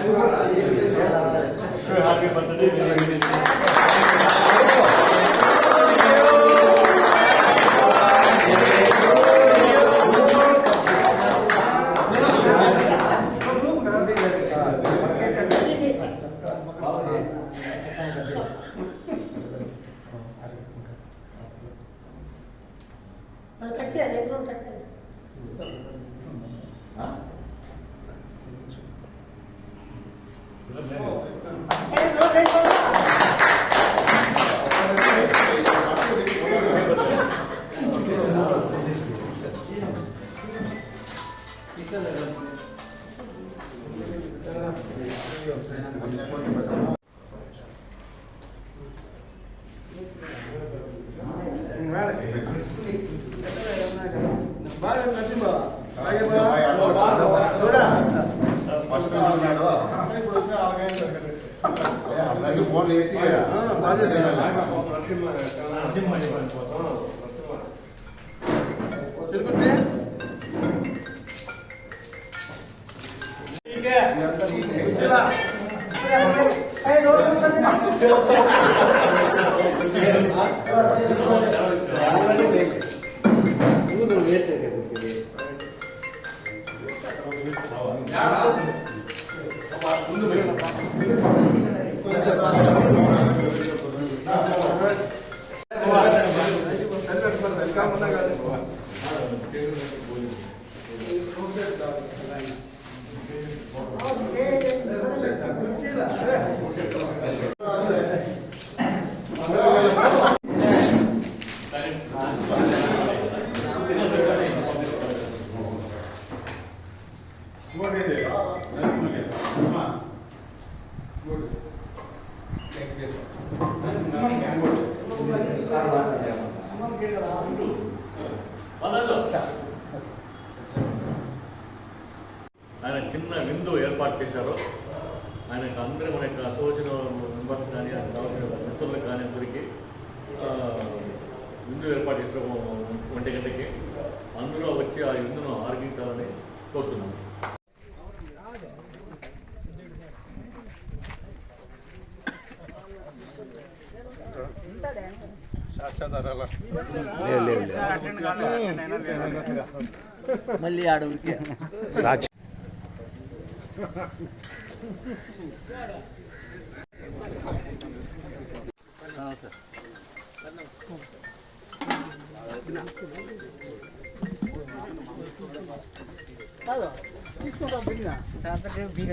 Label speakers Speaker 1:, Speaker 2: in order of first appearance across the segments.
Speaker 1: Sure, happy birthday.
Speaker 2: Cut చేయాలి ఎప్పుడు cut చేయాలి
Speaker 3: బాగా నచ్చిందా అలాగే
Speaker 4: బాగా నోడా అన్ని ఫోన్లు వేసి
Speaker 3: తెలుగు
Speaker 1: ఆయన చిన్న విందు ఏర్పాటు చేశారు. ఆయన అందరూ మన యొక్క అసోసియేషన్ మెంబర్స్ కానీ ఆయన కావాల్సిన మిత్రులకు కానీ అందరికీ విందు ఏర్పాటు చేసిన ఒంటి గంటకి అందులో వచ్చి ఆ విందును ఆరగించాలని కోరుతున్నాను
Speaker 5: మళ్ళీ ఆడవుడికి సాక్షి తీసుకుంటాం బిగ్గ
Speaker 1: తాత బిగ్గ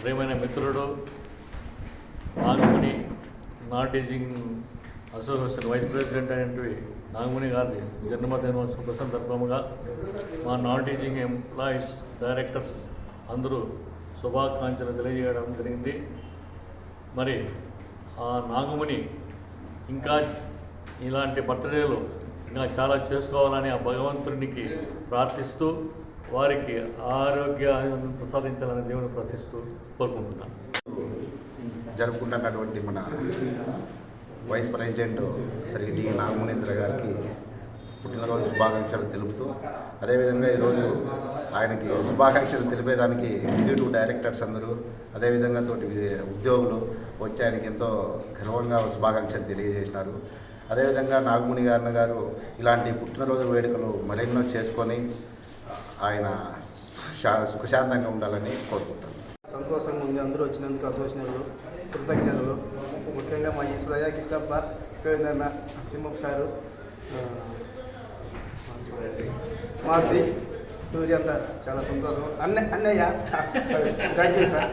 Speaker 1: ప్రేమైన మిత్రుడు నాగముని నాన్ అసోసియేషన్ వైస్ ప్రెసిడెంట్ అయినటువంటి నాగముని గారి జన్మదినోత్సవ సందర్భముగా మా నాన్ ఎంప్లాయీస్ డైరెక్టర్స్ అందరూ శుభాకాంక్షలు తెలియజేయడం జరిగింది. మరి ఆ నాగముని ఇంకా ఇలాంటి బర్త్డేలు ఇంకా చాలా చేసుకోవాలని ఆ భగవంతునికి ప్రార్థిస్తూ వారికి ఆరోగ్యాన్ని ప్రసాదించాలని దేవుని ప్రార్థిస్తూ కోరుకుంటున్నాను
Speaker 4: జరుపుకుంటున్నటువంటి మన vice president Shri D Nagamanendra గారికి పుట్టినరోజు శుభాకాంక్షలు తెలుపుతూ అదేవిధంగా ఈరోజు ఆయనకి శుభాకాంక్షలు తెలిపేదానికి ఎగ్జిక్యూటివ్ డైరెక్టర్స్ అందరూ అదేవిధంగా తోటి ఉద్యోగులు వచ్చి ఆయనకి ఎంతో గర్వంగా శుభాకాంక్షలు తెలియజేసినారు. అదేవిధంగా నాగముని గారిన గారు ఇలాంటి పుట్టినరోజు వేడుకలు మరెన్నో చేసుకొని ఆయన సుఖశాంతంగా ఉండాలని కోరుకుంటాను
Speaker 3: సంతోషంగా ఉంది అందరూ వచ్చినందుకు అసోసియేషన్లు కృతజ్ఞతలు. ముఖ్యంగా మా ఈశ్వరయ్య కిష్టప్ప గోవిందన్న సింహసారు మారుతి సూర్య అంతా చాలా సంతోషం. అన్న అన్నయ్య. Thank you sir